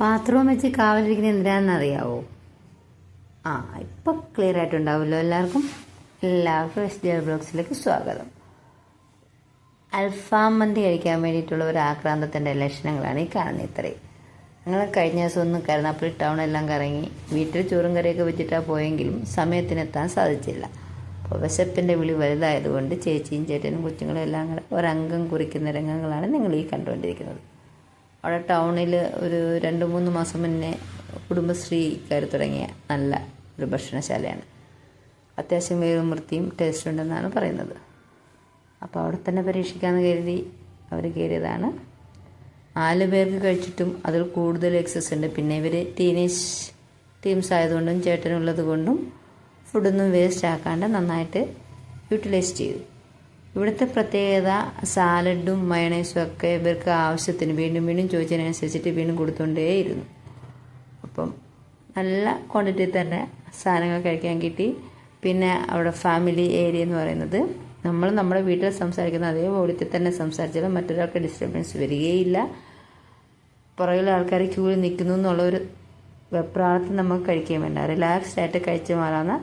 പാത്രവും വെച്ച് കാവലിരിക്കുന്നത് എന്തിനാണെന്ന് അറിയാവോ ആ ഇപ്പം ക്ലിയർ ആയിട്ടുണ്ടാവുമല്ലോ എല്ലാവർക്കും? എല്ലാവർക്കും എസ് ഡി എൽ ബ്ലോഗ്സിലേക്ക് സ്വാഗതം. അൽഫാം മന്തി കഴിക്കാൻ വേണ്ടിയിട്ടുള്ള ഒരു ആക്രാന്തത്തിന്റെ ലക്ഷണങ്ങളാണ് ഈ കാണുന്നത് ഇത്രയും. ഞങ്ങൾ കഴിഞ്ഞ ദിവസം ഒന്ന് ടൗൺ എല്ലാം കറങ്ങി വീട്ടിൽ ചോറും കറിയൊക്കെ വെച്ചിട്ടാണ് പോയെങ്കിലും സമയത്തിനെത്താൻ സാധിച്ചില്ല. അപ്പോൾ വിശപ്പിന്റെ വിളി വലുതായതുകൊണ്ട് ചേച്ചിയും ചേട്ടനും കൊച്ചുങ്ങളും എല്ലാം കൂടെ ഒരംഗം കുറിക്കുന്ന രംഗങ്ങളാണ് നിങ്ങൾ ഈ കണ്ടുകൊണ്ടിരിക്കുന്നത്. അവിടെ ടൗണിൽ ഒരു രണ്ട് മൂന്ന് മാസം മുന്നേ കുടുംബശ്രീ കയറി തുടങ്ങിയ നല്ല ഒരു ഭക്ഷണശാലയാണ്. അത്യാവശ്യം വേവും വൃത്തിയും ടേസ്റ്റ് ഉണ്ടെന്നാണ് പറയുന്നത്. അപ്പോൾ അവിടെ തന്നെ പരീക്ഷിക്കാമെന്ന് കരുതി അവർ കയറിയതാണ്. നാല് പേർക്ക് കഴിച്ചിട്ടും അതിൽ കൂടുതൽ എക്സസ് ഉണ്ട്. പിന്നെ ഇവർ ടീനേജ് ടീംസ് ആയതുകൊണ്ടും ചേട്ടനുള്ളത് കൊണ്ടും ഫുഡൊന്നും വേസ്റ്റ് ആക്കാണ്ട് നന്നായിട്ട് യൂട്ടിലൈസ് ചെയ്തു. ഇവിടുത്തെ പ്രത്യേകത സാലഡും മയണൈസും ഒക്കെ ഇവർക്ക് ആവശ്യത്തിന് വീണ്ടും വീണ്ടും ചോദിച്ചതിനനുസരിച്ചിട്ട് വീണ്ടും കൊടുത്തുകൊണ്ടേയിരുന്നു അപ്പം നല്ല ക്വാണ്ടിറ്റി തന്നെ സാധനങ്ങൾ കഴിക്കാൻ കിട്ടി. പിന്നെ അവിടെ ഫാമിലി ഏരിയ എന്ന് പറയുന്നത് നമ്മൾ നമ്മുടെ വീട്ടിൽ സംസാരിക്കുന്ന അതേ വോളിയത്തിൽ തന്നെ സംസാരിച്ചാലും മറ്റൊരാൾക്ക് ഡിസ്റ്റർബൻസ് വരികയില്ല. പുറകിലെ ആൾക്കാർ ക്യൂവിൽ നിൽക്കുന്നു എന്നുള്ളൊരു വെപ്രാളത്തിൽ നമുക്ക് കഴിക്കുകയും വേണ്ട. റിലാക്സ്ഡ് ആയിട്ട് കഴിച്ചു മാറാവുന്ന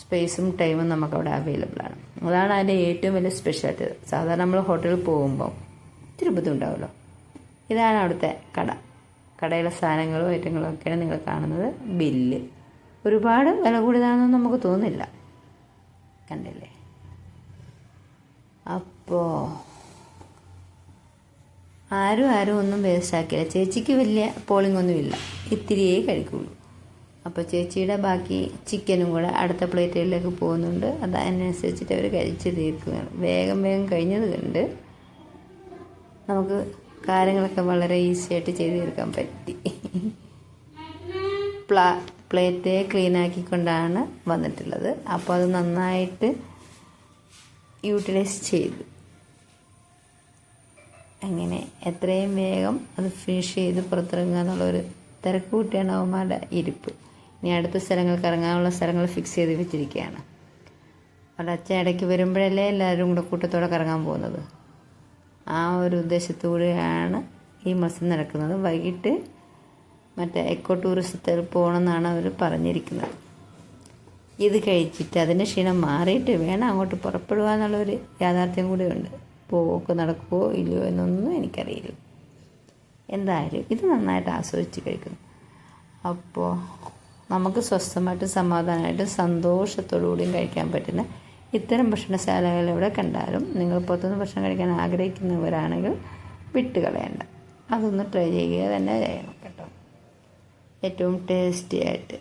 സ്പേസും ടൈമും നമുക്കവിടെ അവൈലബിൾ ആണ്. അതാണ് അതിന്റെ ഏറ്റവും വലിയ സ്പെഷ്യാലിറ്റി സാധാരണ നമ്മൾ ഹോട്ടലിൽ പോകുമ്പോൾ ഇത്തിരി ബുദ്ധിമുട്ടാവുമല്ലോ ഇതാണ് അവിടുത്തെ കട. കടയിലെ സാധനങ്ങളും ഐറ്റങ്ങളും ഒക്കെയാണ് നിങ്ങൾ കാണുന്നത്. ബില്ല്. ഒരുപാട് വില കൂടിയതാണെന്ന് നമുക്ക് തോന്നില്ല കണ്ടില്ലേ? അപ്പോൾ ആരും ആരും ഒന്നും വേസ്റ്റാക്കില്ല ചേച്ചിക്ക് വലിയ പോളിംഗ് ഒന്നുമില്ല. ഇത്തിരിയേ കഴിക്കുള്ളൂ. അപ്പോൾ ചേച്ചിയുടെ ബാക്കി ചിക്കനും കൂടെ അടുത്ത പ്ലേറ്റുകളിലേക്ക് പോകുന്നുണ്ട്. അത് അതിനനുസരിച്ചിട്ട് അവർ കഴിച്ച് തീർക്കുകയാണ്. വേഗം വേഗം കഴിഞ്ഞത് കണ്ട് നമുക്ക് കാര്യങ്ങളൊക്കെ വളരെ ഈസി ആയിട്ട് ചെയ്ത് തീർക്കാൻ പറ്റി. പ്ലാ പ്ലേറ്റ് ക്ലീൻ ആക്കിക്കൊണ്ടാണ് വന്നിട്ടുള്ളത്. അപ്പോൾ അത് നന്നായിട്ട് യൂട്ടിലൈസ് ചെയ്തു. അങ്ങനെ എത്രയും വേഗം അത് ഫിനിഷ് ചെയ്ത് പുറത്തിറങ്ങുക എന്നുള്ളൊരു തിരക്കൂട്ടിയാണ് അവന്മാരുടെ ഇരിപ്പ്. ഇനി അടുത്ത സ്ഥലങ്ങൾക്ക് കറങ്ങാനുള്ള സ്ഥലങ്ങൾ ഫിക്സ് ചെയ്ത് വെച്ചിരിക്കുകയാണ്. അവിടെ അച്ഛൻ ഇടയ്ക്ക് വരുമ്പോഴല്ലേ എല്ലാവരും കൂടെ കൂട്ടത്തോടെ കറങ്ങാൻ പോകുന്നത്. ആ ഒരു ഉദ്ദേശത്തോടെയാണ് ഈ മത്സരം നടക്കുന്നത്. വൈകിട്ട് മറ്റേ എക്കോ ടൂറിസത്തിൽ പോകണമെന്നാണ് അവർ പറഞ്ഞിരിക്കുന്നത്. ഇത് കഴിച്ചിട്ട് അതിന്റെ ക്ഷീണം മാറിയിട്ട് വേണം അങ്ങോട്ട് പുറപ്പെടുക എന്നുള്ളൊരു യാഥാർത്ഥ്യം കൂടിയുണ്ട്. പോക്ക് നടക്കുമോ ഇല്ലയോ എന്നൊന്നും എനിക്കറിയില്ല. എന്തായാലും ഇത് നന്നായിട്ട് ആസ്വദിച്ച് കഴിക്കുന്നു. അപ്പോൾ നമുക്ക് സ്വസ്ഥമായിട്ട് സമാധാനമായിട്ട് സന്തോഷത്തോടു കൂടിയും കഴിക്കാൻ പറ്റുന്ന ഇത്തരം ഭക്ഷണശാലകൾ എവിടെ കണ്ടാലും നിങ്ങൾ പുറത്തുനിന്ന് ഭക്ഷണം കഴിക്കാൻ ആഗ്രഹിക്കുന്നവരാണെങ്കിൽ വിട്ടുകളയണ്ട. അതൊന്ന് ട്രൈ ചെയ്യുക തന്നെ ചെയ്യണം കേട്ടോ. ഏറ്റവും ടേസ്റ്റി ആയിട്ട്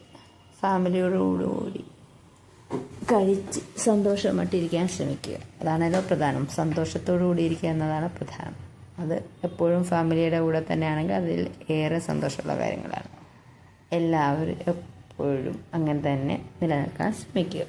ഫാമിലിയോടുകൂടി കഴിച്ച് സന്തോഷമായിട്ടിരിക്കാൻ ശ്രമിക്കുക. അതാണല്ലോ പ്രധാനം. സന്തോഷത്തോടു കൂടി ഇരിക്കുക എന്നതാണ് പ്രധാനം. അത് എപ്പോഴും ഫാമിലിയുടെ കൂടെ തന്നെയാണെങ്കിൽ അതിൽ ഏറെ സന്തോഷമുള്ള കാര്യങ്ങളാണ്. എല്ലാവരും എപ്പോഴും അങ്ങനെ തന്നെ നിലനിൽക്കാൻ ശ്രമിക്കുക.